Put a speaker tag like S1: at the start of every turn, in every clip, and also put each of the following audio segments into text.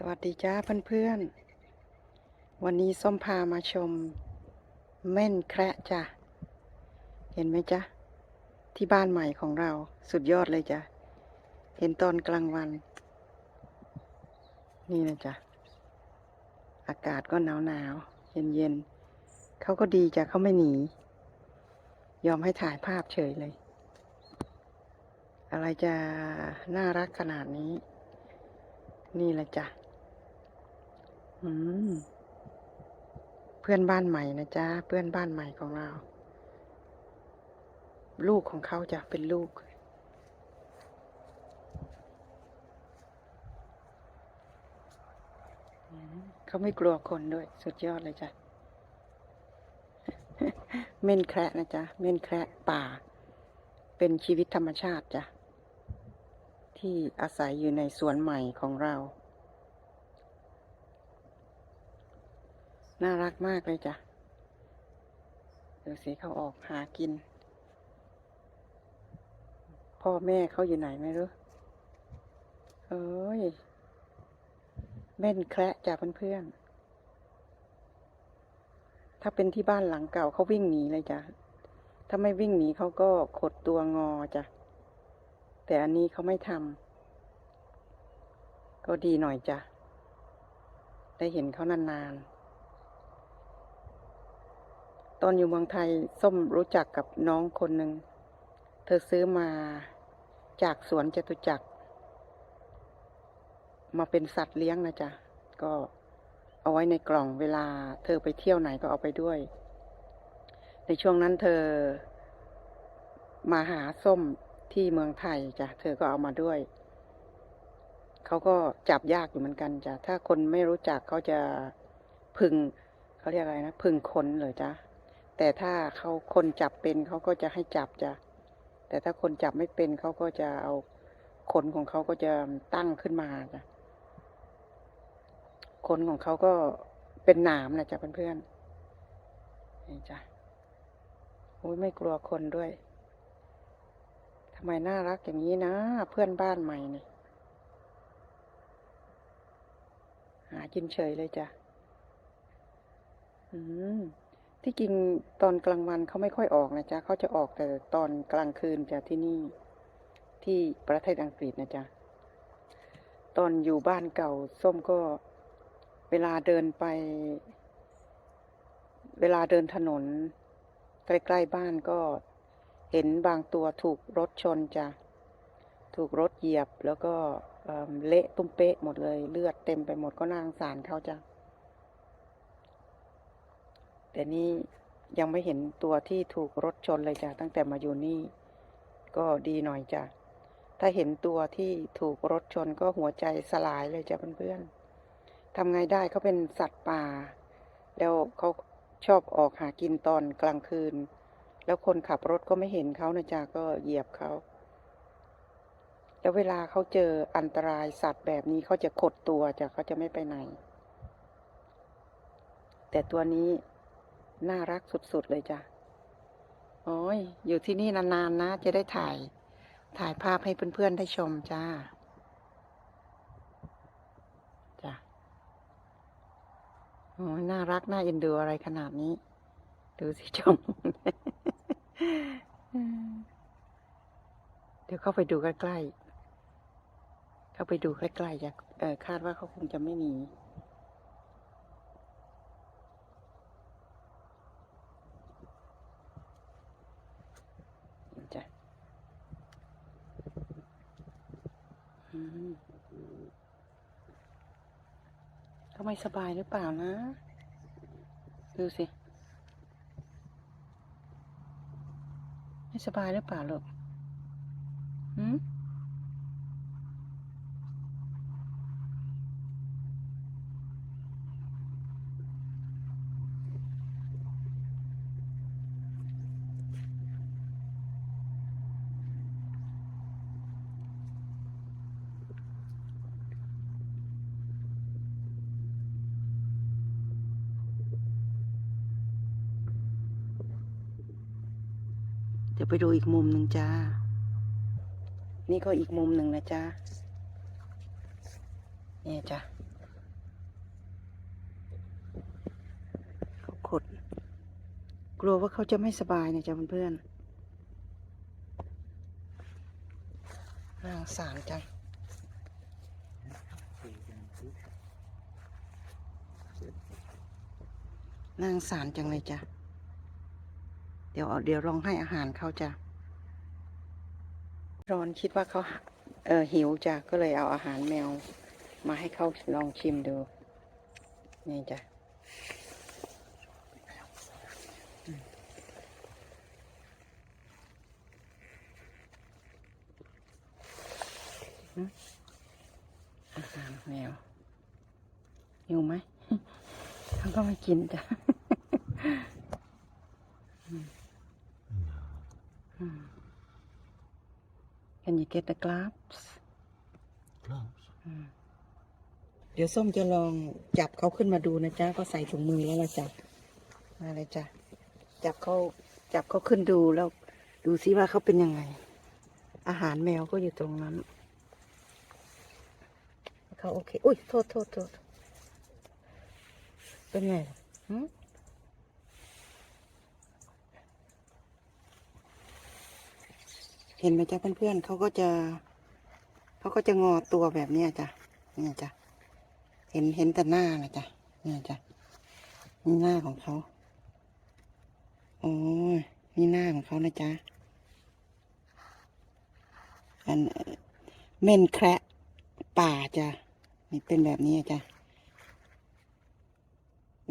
S1: สวัสดีจ้าเพื่อนๆ วันนี้ส้มพามาชม เม่นแคระจ้ะ เห็นไหมจ๊ะที่บ้านใหม่ของเราสุดยอดเลยจ้ะ เห็นตอนกลางวัน นี่นะจ๊ะอากาศก็หนาวหนาวๆเย็นเขาก็ดีจ้ะเขาไม่หนี ยอมให้ถ่ายภาพเฉยเลย อะไรจะน่ารักขนาดนี้นี่แหละจ้ะ เพื่อนบ้านใหม่นะจ๊ะ เพื่อนบ้านใหม่ของเรา ลูกของเขาจะเป็นลูก เขาไม่กลัวคนด้วย สุดยอดเลยจ้ะ เม่นแคระนะจ๊ะ เม่นแคระป่า เป็นชีวิตธรรมชาติจ้ะ ที่อาศัยอยู่ในสวนใหม่ของเรา น่ารักมากเลยจ้ะดูสิเขาออกหากิน พ่อแม่เขาอยู่ไหนไม่รู้ เอ้ยเม่นแคระจ้ะเพื่อนๆ ถ้าเป็นที่บ้านหลังเก่าเขาวิ่งหนีเลยจ้ะ ถ้าไม่วิ่งหนีเขาก็ขดตัวงอจ้ะ แต่อันนี้เขาไม่ทำ ก็ดีหน่อยจ้ะ ได้เห็นเขานานๆ ตอนอยู่เมืองไทยส้มรู้จักกับน้องคนหนึ่ง เธอซื้อมาจากสวนจตุจักร มาเป็นสัตว์เลี้ยงนะจ๊ะ ก็เอาไว้ในกล่องเวลา เธอไปเที่ยวไหนก็เอาไปด้วย ในช่วงนั้นเธอมาหาส้มที่เมืองไทยจ้ะ เธอก็เอามาด้วย เขาก็จับยากอยู่เหมือนกันจ้ะ ถ้าคนไม่รู้จักเขาจะพึงเขาเรียกอะไรนะ พึงคนเลยจ้ะ แต่ถ้าเขาคนจับเป็นเขาก็จะให้จับจ้ะแต่ถ้าคนจับไม่เป็นเขาก็จะเอาขนของเขาก็จะตั้งขึ้นมาจ้ะขนของเขาก็เป็นหนามนะจ๊ะเพื่อนๆนี่จ้ะโอ้ยไม่กลัวคนด้วยทำไมน่ารักอย่างนี้นะ เพื่อนบ้านใหม่นี่หากินเฉยเลยจ้ะ อืม ที่จริงตอนกลางวันเขาไม่ค่อยออกนะจ๊ะเขาจะออกแต่ตอนกลางคืนจ้ะที่นี่ ที่ประเทศอังกฤษนะจ๊ะตอนอยู่บ้านเก่าส้มก็เวลาเดินไป เวลาเดินถนน ใกล้ๆบ้านก็เห็นบางตัวถูกรถชนจ้ะถูกรถเหยียบแล้วก็เละตุ้มเป๊ะหมดเลย เลือดเต็มไปหมดก็น่าสงสารเขาจ้ะ แต่นี่ยังไม่เห็นตัวที่ถูกรถชนเลยจ้ะตั้งแต่มาอยู่นี่ ก็ดีหน่อยจ้ะถ้าเห็นตัวที่ถูกรถชนก็หัวใจสลายเลยจ้ะเพื่อนๆทำไงได้เขาเป็นสัตว์ป่า แล้วเขาชอบออกหากินตอนกลางคืน แล้วคนขับรถก็ไม่เห็นเขานะจ๊ะก็เหยียบเขา แล้วเวลาเขาเจออันตรายสัตว์แบบนี้เขาจะขดตัวจ้ะเขาจะไม่ไปไหน แต่ตัวนี้ น่ารักสุดๆเลยจ้ะโอ้ยอยู่ที่นี่นานๆนะ จะได้ถ่าย ถ่ายภาพให้เพื่อนๆได้ชมจ้าจ้ะโอ้ยน่ารัก น่าเอ็นดูอะไรขนาดนี้ ดูสิชม เดี๋ยวเข้าไปดูใกล้ๆ เข้าไปดูใกล้ๆจะเออคาดว่าเขาคงจะไม่หนี จ้ะอืม เขาไม่สบายหรือเปล่านะ ดูสิ ไม่สบายหรือเปล่าลูกหืม เดี๋ยวไปดูอีกมุมหนึ่งจ้า นี่ก็อีกมุมหนึ่งนะจ้าเนี่ยจ้าเขาขด กลัวว่าเขาจะไม่สบายนะจ้าเพื่อนๆนั่งสารจังนางสารจังเลยจ้ะ ดี๋ยวเดี๋ยวลองให้อาหารเขาจ้ะรอนคิดว่าเขาเออหิวจ้ะก็เลยเอาอาหารแมว มาให้เขาลองชิมดู นี่จ้ะอาหารแมวหิวไหมเขาก็ไม่กินจ้ะ Hmm. Can you get the gloves?
S2: Gloves?
S1: เดี๋ยวส้มจะลองจับเขาขึ้นมาดูนะจ๊ะก็ใส่ถุงมือแล้วละจ้ะมาเลยจ้ะจับเขาจับเขาขึ้นดูแล้วดูซิว่าเขาเป็นยังไง อาหารแมวก็อยู่ตรงนั้นเขาโอเค อุ้ยโทษโทษโทษเป็นไง หึเห็นไหมจ๊ะเพื่อนๆเขาก็จะเขาก็จะงอตัวแบบเนี้ยจ้ะเนี่ยจ้ะเห็นเห็นแต่หน้านะจ๊ะเนี่ยจ้ะนี่หน้าของเขาโอ้ยนี่หน้าของเขานะจ๊ะอันเอ่อเม่นแคระป่าจ้ะนี่เป็นแบบนี้จ้ะ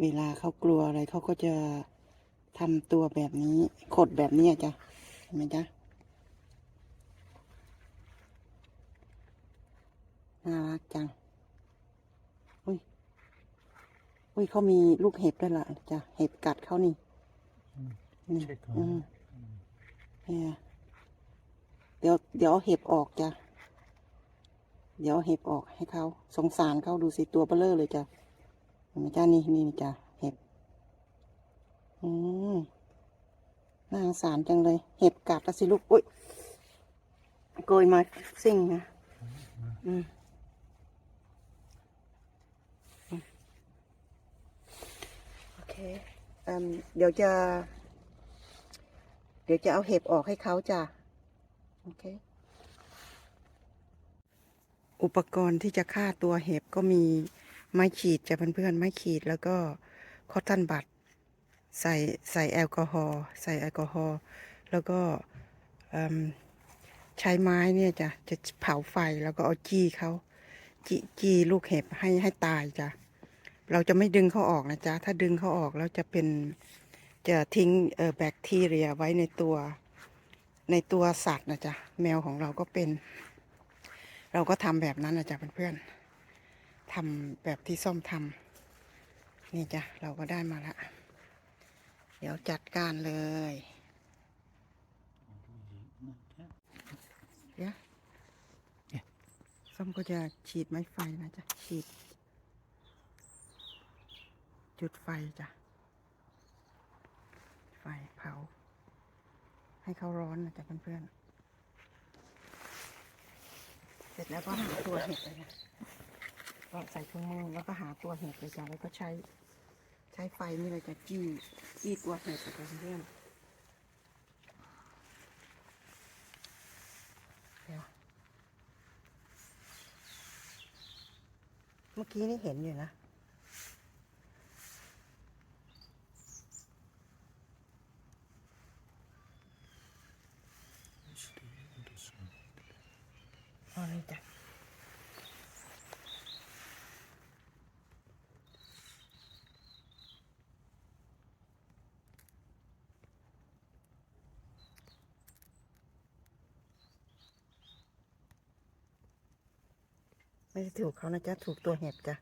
S1: เวลาเขากลัวอะไรเขาก็จะทำตัวแบบนี้ขดแบบนี้จ้ะเห็นไหมจ๊ะ น่ารักจัง อุ้ย อุ้ยเขามีลูกเห็บด้วยล่ะจ้ะ เห็บกัดเขานี่
S2: อืม
S1: นี่
S2: เช็ค
S1: อื
S2: ก่อน
S1: มเนี่ยเดี๋ยว เดี๋ยวเอาเห็บออกจ้ะ เดี๋ยวเอาเห็บออกให้เขา สงสารเขาดูสิตัวเบลอเลยจ้ะเห็นไหมจ้านี่นี่จ้ะ เห็บ อืมน่าสงสารจังเลย เห็บกัดแล้วสิลูก อุ้ย โกยมาซิ่งนะอืม โอ เคเอิ่มเดี๋ยวจะ เดี๋ยวจะเอาเห็บออกให้เขาจ้ะโอเค อุปกรณ์ที่จะฆ่าตัวเห็บก็มีไม้ขีดจะเพื่อนๆไม้ขีดแล้วก็คอตตอนบัดใส่ใส่แอลกอฮอล์ใส่แอลกอฮอล์แล้วก็ใช้ไม้เนี่ยจะจะเผาไฟแล้วก็เอาจี้เขาจี้จี้ลูกเห็บให้ให้ตายจ้ะ เราจะไม่ดึงเขาออกนะจ๊ะ ถ้าดึงเขาออกแล้วจะเป็นจะทิ้งเอ่อแบคทีเรียไว้ในตัวในตัวสัตว์นะจ๊ะ แมวของเราก็เป็น เราก็ทำแบบนั้นนะจ๊ะเพื่อนๆทำแบบที่ส้มทำนี่จ้ะ เราก็ได้มาละ เดี๋ยวจัดการเลยเดี๋ยวส้มก็จะฉีดไม้ไฟนะจ๊ะ ฉีด จุดไฟจ้ะ ไฟเผา ให้เขาร้อนนะจ๊ะเพื่อนๆ เสร็จแล้วก็หาตัวเห็ดเลยนะก็ใส่ถุงมือแล้วก็หาตัวเห็ดเลยจ้ะ แล้วก็ใช้ใช้ไฟนี่เลยจะจี้จี้ตัวเห็ดจ๊ะเพื่อนเดี๋ยวเมื่อกี้นี่เห็นอยู่นะ เอาเลยจ้ะไม่ได้ถูกเขานะจ๊ะ ถูกตัวเห็บจ้ะ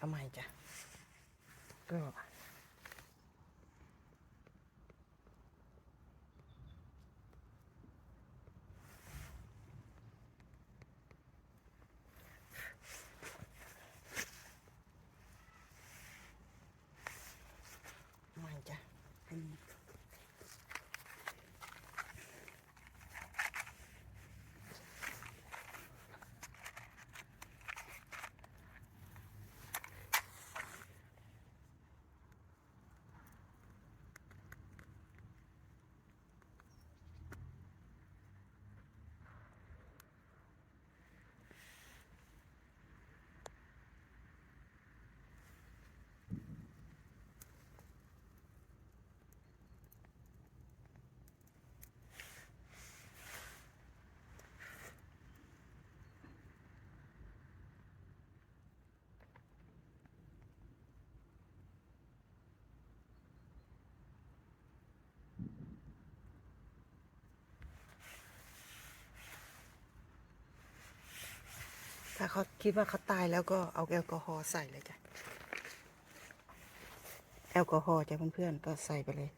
S1: ทำไมจ้ะก็าเขาคิดว่าเขาตายแล้วก็เอาแอลกอฮอล์ใส่เลยจ้ะ แอลกอฮอล์จ้ะเพื่อนๆก็ใส่ไปเลย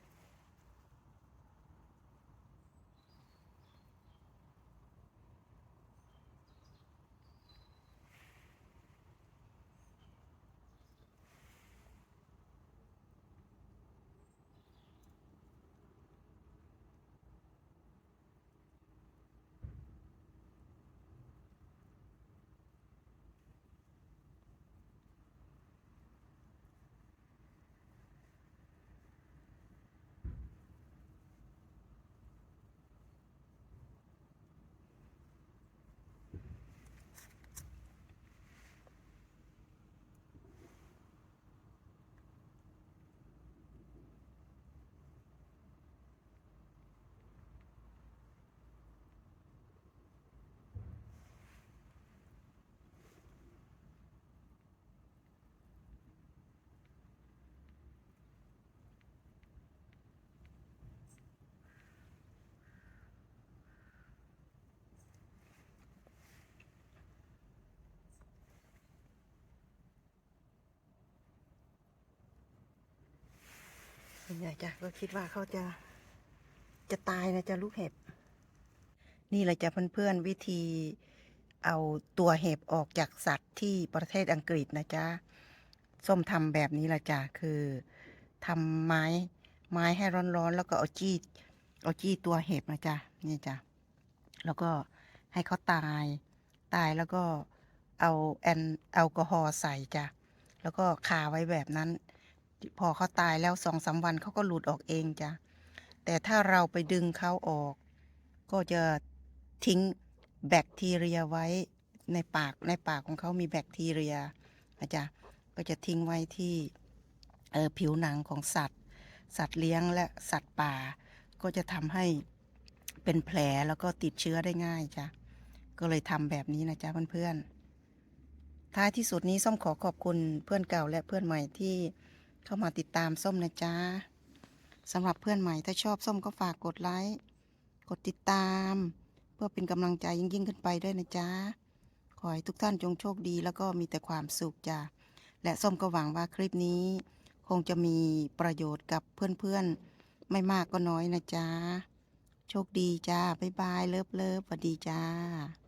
S1: นใหญ่จ้ะก็คิดว่าเขาจะจะตายนะจ๊ะลูกเห็บ นี่แหละจ้ะเพื่อนๆวิธีเอาตัวเห็บออกจากสัตว์ที่ประเทศอังกฤษนะจ๊ะส้มทำแบบนี้ละจ้ะคือทำไม้ไม้ให้ร้อนๆ แล้วก็เอาจี้เอาจี้ตัวเห็บนะจ๊ะนี่จ้ะแล้วก็ให้เขาตายตายแล้วก็เอาแอนแอลกอฮอล์ใส่จ้ะแล้วก็คาไว้แบบนั้น พอเขาตายแล้วสองสามวันเขาก็หลุดออกเองจ้ะแต่ถ้าเราไปดึงเขาออก ก็จะทิ้งแบคทีเรียไว้ในปากในปากของเขามีแบคทีเรียนะจ๊ะก็จะทิ้งไว้ที่เออผิวหนังของสัตว์ สัตว์เลี้ยงและสัตว์ป่า ก็จะทำให้เป็นแผลแล้วก็ติดเชื้อได้ง่ายจ้ะก็เลยทำแบบนี้นะจ๊ะเพื่อนๆท้ายที่สุดนี้ส้มขอขอบคุณเพื่อนเก่าและเพื่อนใหม่ที่ เข้ามาติดตามส้มนะจ๊ะสำหรับเพื่อนใหม่ถ้าชอบส้มก็ฝากกดไลค์กดติดตาม เพื่อเป็นกำลังใจยิ่งยิ่งๆขึ้นไปด้วยนะจ๊ะขอให้ทุกท่านจงโชคดีแล้วก็มีแต่ความสุขจ้ะและส้มก็หวังว่าคลิปนี้ คงจะมีประโยชน์กับเพื่อนๆ ไม่มากก็น้อยนะจ๊ะโชคดีจ้าบ๊ายบายเลิฟเลิฟสวัสดีจ้า